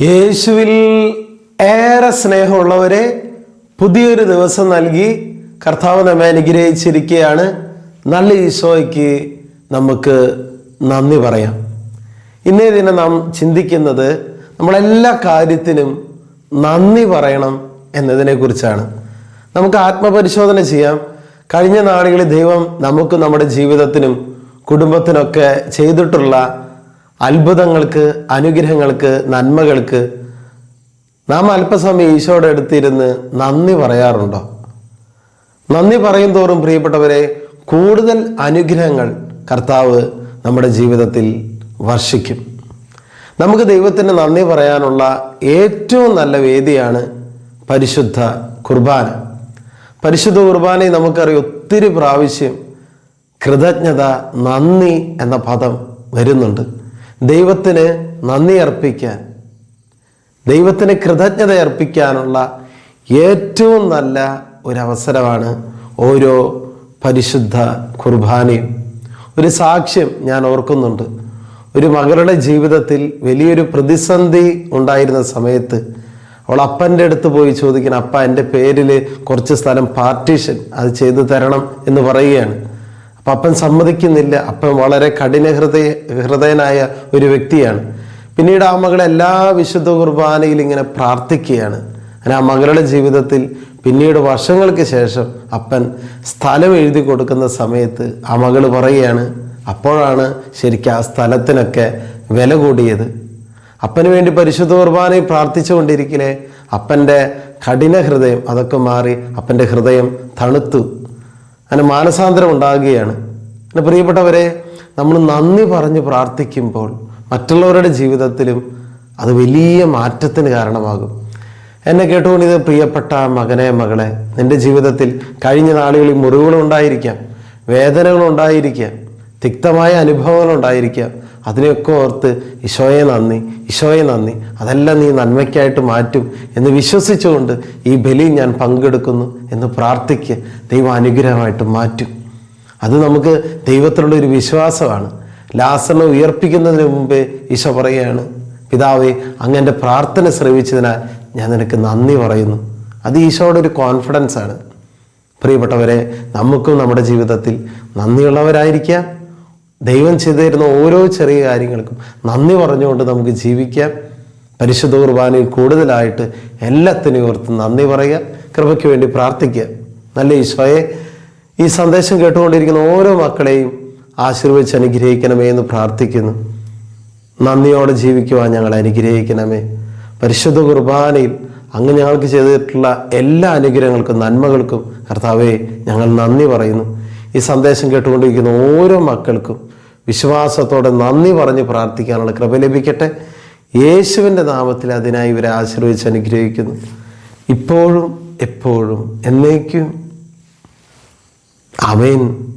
യേശുവിൽ ഏറെ സ്നേഹമുള്ളവരെ പുതിയൊരു ദിവസം നൽകി കർത്താവ് നമ്മെ അനുഗ്രഹിച്ചിരിക്കുകയാണ്. നല്ല ഈശോയ്ക്ക് നമുക്ക് നന്ദി പറയാം. ഇന്നേ ദിനം നാം ചിന്തിക്കുന്നത് നമ്മളെല്ലാ കാര്യത്തിനും നന്ദി പറയണം എന്നതിനെ കുറിച്ചാണ് നമുക്ക് ആത്മപരിശോധന ചെയ്യാം. കഴിഞ്ഞ നാളുകളിൽ ദൈവം നമുക്ക് നമ്മുടെ ജീവിതത്തിനും കുടുംബത്തിനൊക്കെ ചെയ്തിട്ടുള്ള അത്ഭുതങ്ങൾക്ക് അനുഗ്രഹങ്ങൾക്ക് നന്മകൾക്ക് നാം അല്പസമയം ഈശോയുടെ അടുത്തിരുന്ന് നന്ദി പറയാറുണ്ടോ? നന്ദി പറയും തോറും പ്രിയപ്പെട്ടവരെ കൂടുതൽ അനുഗ്രഹങ്ങൾ കർത്താവ് നമ്മുടെ ജീവിതത്തിൽ വർഷിക്കും. നമുക്ക് ദൈവത്തിന് നന്ദി പറയാനുള്ള ഏറ്റവും നല്ല വേദിയാണ് പരിശുദ്ധ കുർബാന. പരിശുദ്ധ കുർബാനയിൽ നമുക്കറിയാം ഒത്തിരി പ്രാവശ്യം കൃതജ്ഞത നന്ദി എന്ന പദം വരുന്നുണ്ട്. ദൈവത്തിന് നന്ദി അർപ്പിക്കാൻ ദൈവത്തിന് കൃതജ്ഞത അർപ്പിക്കാനുള്ള ഏറ്റവും നല്ല ഒരവസരമാണ് ഓരോ പരിശുദ്ധ കുർബാനയും. ഒരു സാക്ഷ്യം ഞാൻ ഓർക്കുന്നുണ്ട്. ഒരു മകളുടെ ജീവിതത്തിൽ വലിയൊരു പ്രതിസന്ധി ഉണ്ടായിരുന്ന സമയത്ത് അവൾ അപ്പന്റെ അടുത്ത് പോയി ചോദിക്കണം അപ്പ എന്റെ പേരിൽ കുറച്ച് സ്ഥലം പാർട്ടീഷൻ അത് ചെയ്തു തരണം എന്ന് പറയുകയാണ്. അപ്പം അപ്പൻ സമ്മതിക്കുന്നില്ല. അപ്പൻ വളരെ കഠിന ഹൃദയ ഹൃദയനായ ഒരു വ്യക്തിയാണ്. പിന്നീട് ആ മകൾ എല്ലാ വിശുദ്ധ കുർബാനയിൽ ഇങ്ങനെ പ്രാർത്ഥിക്കുകയാണ്. അങ്ങനെ ആ മകളുടെ ജീവിതത്തിൽ പിന്നീട് വർഷങ്ങൾക്ക് ശേഷം അപ്പൻ സ്ഥലം എഴുതി കൊടുക്കുന്ന സമയത്ത് ആ മകൾ പറയുകയാണ് അപ്പോഴാണ് ശരിക്കും ആ സ്ഥലത്തിനൊക്കെ വില കൂടിയത്. അപ്പന് വേണ്ടി പരിശുദ്ധ കുർബാനയിൽ പ്രാർത്ഥിച്ചുകൊണ്ടിരിക്കലേ അപ്പന്റെ കഠിന ഹൃദയം അതൊക്കെ മാറി അപ്പന്റെ ഹൃദയം തണുത്തു. അങ്ങനെ മാനസാന്തരം ഉണ്ടാകുകയാണ്. എന്റെ പ്രിയപ്പെട്ടവരെ നമ്മൾ നന്ദി പറഞ്ഞ് പ്രാർത്ഥിക്കുമ്പോൾ മറ്റുള്ളവരുടെ ജീവിതത്തിലും അത് വലിയ മാറ്റത്തിന് കാരണമാകും. എന്നെ കേട്ടുകൊണ്ട് ഇത് പ്രിയപ്പെട്ട മകനെ മകളെ നിന്റെ ജീവിതത്തിൽ കഴിഞ്ഞ നാളുകളിൽ മുറിവുകളുണ്ടായിരിക്കാം വേദനകളുണ്ടായിരിക്കാം തിക്തമായ അനുഭവങ്ങൾ ഉണ്ടായിരിക്കാം അതിനെയൊക്കെ ഓർത്ത് ഈശോയെ നന്ദി ഈശോയെ നന്ദി. അതെല്ലാം നീ നന്മയ്ക്കായിട്ട് മാറ്റും എന്ന് വിശ്വസിച്ചുകൊണ്ട് ഈ ബലി ഞാൻ പങ്കെടുക്കുന്നു എന്ന് പ്രാർത്ഥിക്കുക ദൈവം അനുഗ്രഹമായിട്ട് മാറ്റും. അത് നമുക്ക് ദൈവത്തിലുള്ള ഒരു വിശ്വാസമാണ്. ലാസറിനെ ഉയർപ്പിക്കുന്നതിന് മുമ്പേ ഈശോ പറയുകയാണ് പിതാവേ അങ്ങന്റെ പ്രാർത്ഥന ശ്രവിച്ചതിനാൽ ഞാൻ നിനക്ക് നന്ദി പറയുന്നു. അത് ഈശോയുടെ ഒരു കോൺഫിഡൻസ് ആണ്. പ്രിയപ്പെട്ടവരെ നമുക്കും നമ്മുടെ ജീവിതത്തിൽ നന്ദിയുള്ളവരായിരിക്കാം. ദൈവം ചെയ്തു തരുന്ന ഓരോ ചെറിയ കാര്യങ്ങൾക്കും നന്ദി പറഞ്ഞുകൊണ്ട് നമുക്ക് ജീവിക്കാം. പരിശുദ്ധ കുർബാനയിൽ കൂടുതലായിട്ട് എല്ലാത്തിനും ഓർത്ത് നന്ദി പറയുക കൃപയ്ക്ക് വേണ്ടി പ്രാർത്ഥിക്കുക. നല്ല ഈശോയെ ഈ സന്ദേശം കേട്ടുകൊണ്ടിരിക്കുന്ന ഓരോ മക്കളെയും ആശീർവദിച്ച് അനുഗ്രഹിക്കണമേ എന്ന് പ്രാർത്ഥിക്കുന്നു. നന്ദിയോടെ ജീവിക്കുവാൻ ഞങ്ങൾ അനുഗ്രഹിക്കണമേ. പരിശുദ്ധ കുർബാനയിൽ അങ്ങ് ഞങ്ങൾക്ക് ചെയ്തിട്ടുള്ള എല്ലാ അനുഗ്രഹങ്ങൾക്കും നന്മകൾക്കും കർത്താവെ ഞങ്ങൾ നന്ദി പറയുന്നു. ഈ സന്ദേശം കേട്ടുകൊണ്ടിരിക്കുന്ന ഓരോ മക്കൾക്കും വിശ്വാസത്തോടെ നന്ദി പറഞ്ഞ് പ്രാർത്ഥിക്കാനുള്ള കൃപ ലഭിക്കട്ടെ. യേശുവിന്റെ നാമത്തിൽ അതിനായി ഇവരെ ആശീർവദിച്ച് അനുഗ്രഹിക്കുന്നു. ഇപ്പോഴും എപ്പോഴും എന്നേക്കും. അമേൻ